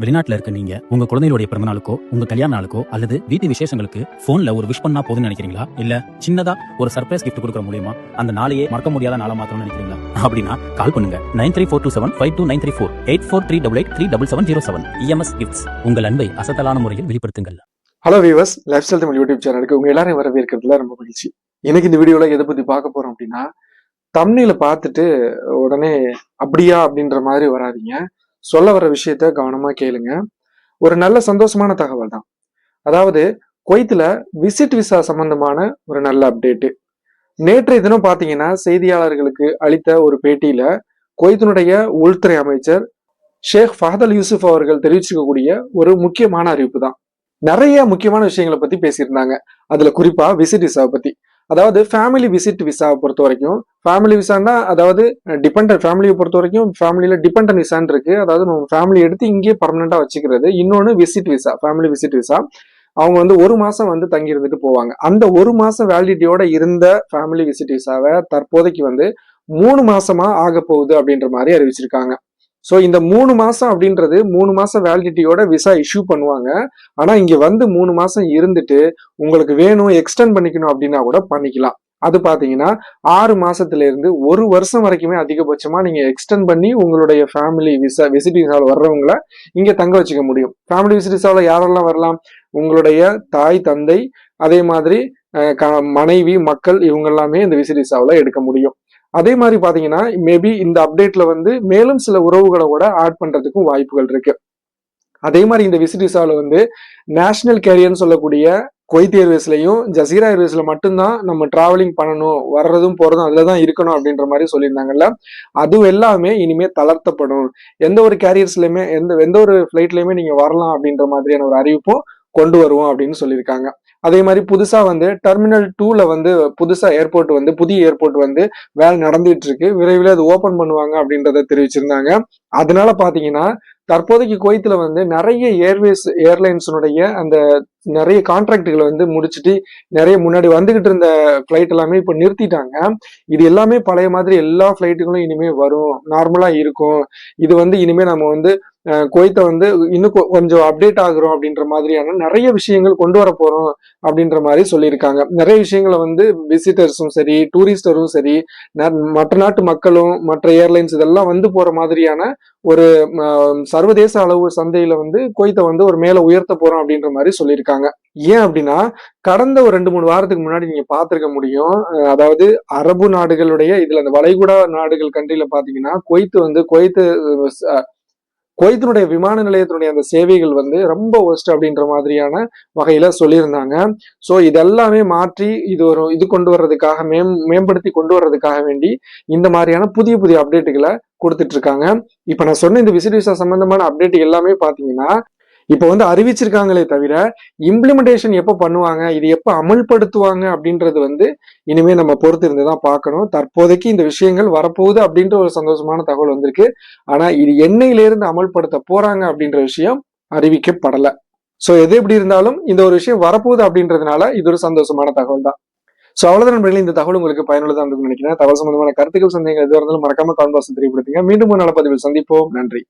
வெளிநாட்டுல இருக்க நீங்க உங்க குழந்தைகளுடைய பிறந்த நாளுக்கோ உங்க கல்யாண நாளுக்கோ அல்லது வீட்டு விசேஷங்களுக்கு போன்ல ஒரு விஷ் பண்ணா போதும்னு நினைக்கிறீங்களா? இல்ல சின்னதா ஒரு சர்ப்ரைஸ் கிஃப்ட் கொடுக்குற மூலியமா அந்த நாளையே மறக்க முடியாத நாளா மாத்தணும்னு நினைக்கிறீங்களா? அப்படின்னா கால் பண்ணுங்க. Nine three four two seven five two nine three four eight four three double eight three double seven zero seven EMS gifts உங்கள் அன்பை அசத்தலான முறையில் வெளிப்படுத்துங்கள். Hello viewers lifestyle Tamil YouTube சேனலுக்கு உங்க எல்லாரையும் வரவேற்கிறதுல ரொம்ப மகிழ்ச்சி. எனக்கு இந்த வீடியோல எதை பத்தி பார்க்க போறோம் அப்படின்னா தம்னில பார்த்துட்டு உடனே அப்படியா அப்படின்ற மாதிரி வராதீங்க. சொல்ல வர விஷயத்த கவனமா கேளுங்க. ஒரு நல்ல சந்தோஷமான தகவல் தான். அதாவது குவைத்துல விசிட் விசா சம்பந்தமான ஒரு நல்ல அப்டேட்டு நேற்றைய தினம் பாத்தீங்கன்னா செய்தியாளர்களுக்கு அளித்த ஒரு பேட்டியில குவைத்தினுடைய உள்துறை அமைச்சர் ஷேக் ஃபஹதல் யூசுப் அவர்கள் தெரிவிச்சிருக்கக்கூடிய ஒரு முக்கியமான அறிவிப்பு தான். நிறைய முக்கியமான விஷயங்களை பத்தி பேசியிருந்தாங்க. அதுல குறிப்பா விசிட் விசாவை பத்தி. அதாவது ஃபேமிலி விசிட் விசாவை பொறுத்த வரைக்கும் ஃபேமிலி விசான்னா அதாவது டிபெண்டன்ட் ஃபேமிலியை பொறுத்த வரைக்கும் ஃபேமிலியில் டிபெண்டன்ட் விசான் இருக்கு. அதாவது நம்ம ஃபேமிலி எடுத்து இங்கேயே பர்மனெண்ட்டாக வச்சுக்கிறது. இன்னொன்று visit visa family visit visa அவங்க வந்து ஒரு மாசம் வந்து தங்கி இருந்துட்டு போவாங்க. அந்த ஒரு மாசம் வேலிடிட்டியோட இருந்த ஃபேமிலி விசிட் விசாவை தற்போதைக்கு வந்து மூணு மாசமா ஆக போகுது அப்படின்ற மாதிரி அறிவிச்சிருக்காங்க. ஸோ இந்த மூணு மாதம் அப்படின்றது மூணு மாதம் வேலிடிட்டியோட விசா இஷ்யூ பண்ணுவாங்க. ஆனால் இங்கே வந்து மூணு மாதம் இருந்துட்டு உங்களுக்கு வேணும் எக்ஸ்டெண்ட் பண்ணிக்கணும் அப்படின்னா கூட பண்ணிக்கலாம். அது பார்த்தீங்கன்னா ஆறு மாதத்துலேருந்து ஒரு வருஷம் வரைக்குமே அதிகபட்சமாக நீங்கள் எக்ஸ்டெண்ட் பண்ணி உங்களுடைய ஃபேமிலி விசா விசிட் விசாவில் வர்றவங்கள இங்கே தங்க வச்சுக்க முடியும். ஃபேமிலி விசிட் விசாவில் யாரெல்லாம் வரலாம்? உங்களுடைய தாய் தந்தை அதே மாதிரி க- மனைவி மக்கள் இவங்க எல்லாமே இந்த விசிட் விசாவில் எடுக்க முடியும். அதே மாதிரி பாத்தீங்கன்னா மேபி இந்த அப்டேட்ல வந்து மேலும் சில உறவுகளை கூட ஆட் பண்றதுக்கும் வாய்ப்புகள் இருக்கு. அதே மாதிரி இந்த விசிட் விசாவில் வந்து நேஷனல் கேரியர்னு சொல்லக்கூடிய குவைத் ஏர்வேஸ்லையும் ஜசீரா ஏர்வேஸ்ல மட்டும்தான் நம்ம டிராவலிங் பண்ணணும் வர்றதும் போறதும் அதுல தான் இருக்கணும் அப்படின்ற மாதிரி சொல்லியிருந்தாங்கல்ல. அதுவும் எல்லாமே இனிமே தளர்த்தப்படும். எந்த ஒரு கேரியர்ஸ்லயுமே எந்த எந்த ஒரு ஃபிளைட்லயுமே நீங்க வரலாம் அப்படின்ற மாதிரியான ஒரு அறிவிப்பும் கொண்டு வருவோம் அப்படின்னு சொல்லியிருக்காங்க. அதே மாதிரி புதுசா வந்து டெர்மினல் டூல வந்து புதுசா ஏர்போர்ட் வந்து புதிய ஏர்போர்ட் வந்து வேலை நடந்துட்டு இருக்கு விரைவில் அது ஓபன் பண்ணுவாங்க அப்படின்றத தெரிவிச்சிருந்தாங்க. அதனால பாத்தீங்கன்னா தற்போதைக்கு குவைத்துல வந்து நிறைய ஏர்வேஸ் ஏர்லைன்ஸினுடைய அந்த நிறைய கான்ட்ராக்டுகளை வந்து முடிச்சுட்டு நிறைய முன்னாடி வந்துகிட்டு இருந்த ஃப்ளைட் எல்லாமே இப்போ நிறுத்திட்டாங்க. இது எல்லாமே பழைய மாதிரி எல்லா ஃப்ளைட்டுகளும் இனிமே வரும். நார்மலா இருக்கும். இது வந்து இனிமே நம்ம வந்து குவைத்தை வந்து இன்னும் கொ- கொஞ்சம் அப்டேட் ஆகுறோம் அப்படின்ற மாதிரியான நிறைய விஷயங்கள் கொண்டு வர போறோம் அப்படின்ற மாதிரி சொல்லியிருக்காங்க. நிறைய விஷயங்களை வந்து விசிட்டர்ஸும் சரி டூரிஸ்டரும் சரி ந- மற்ற நாட்டு மக்களும் மற்ற ஏர்லைன்ஸ் இதெல்லாம் வந்து போற மாதிரியான ஒரு சர்வதேச அளவு சந்தையில வந்து குவைத்தை வந்து ஒரு மேல உயர்த்த போறோம் அப்படின்ற மாதிரி சொல்லியிருக்காங்க. ஏன் அப்படின்னா கடந்த ஒரு ரெண்டு மூணு வாரத்துக்கு முன்னாடி நீங்க பார்த்துருக்க முடியும் அதாவது அரபு நாடுகளுடைய இதுல அந்த வளைகுடா நாடுகள் கண்ட்ரில பாத்தீங்கன்னா குவைத்து வந்து குவைத்து குவைத்தினுடைய விமான நிலையத்தினுடைய அந்த சேவைகள் வந்து ரொம்ப ஒஸ்ட் அப்படின்ற மாதிரியான வகையில சொல்லியிருந்தாங்க. ஸோ இதெல்லாமே மாற்றி இது ஒரு இது கொண்டு வர்றதுக்காக மேம் மேம்படுத்தி கொண்டு வர்றதுக்காக வேண்டி இந்த மாதிரியான புதிய புதிய அப்டேட்டுகளை கொடுத்துட்டு இருக்காங்க. இப்போ நான் சொன்ன இந்த விசிட் விசா சம்பந்தமான அப்டேட் எல்லாமே பார்த்தீங்கன்னா இப்போ வந்து அறிவிச்சிருக்காங்களே தவிர இம்ப்ளிமெண்டேஷன் எப்போ பண்ணுவாங்க இது எப்போ அமல்படுத்துவாங்க அப்படின்றது வந்து இனிமே நம்ம பொறுத்து இருந்து தான் பார்க்கணும். தற்போதைக்கு இந்த விஷயங்கள் வரப்போகுது அப்படின்ற ஒரு சந்தோஷமான தகவல் வந்திருக்கு. ஆனா இது என்னையிலிருந்து அமல்படுத்த போறாங்க அப்படின்ற விஷயம் அறிவிக்கப்படல. சோ எது எப்படி இருந்தாலும் இந்த ஒரு விஷயம் வரப்போகுது அப்படின்றதுனால இது ஒரு சந்தோஷமான தகவல் தான் சோ அவ்வளோதான் நண்பர்களே. இந்த தகவல் உங்களுக்கு பயனுள்ளதா இருந்ததுன்னு நினைக்கிறேன். தகவல் சம்பந்தமான கருத்துக்கள் சந்தேகங்கள் எதுவாக இருந்தாலும் மறக்காம கான்பாஸ் தெரியப்படுத்துங்க. மீண்டும் ஒரு நல்ல பதிவில் சந்திப்போம். நன்றி.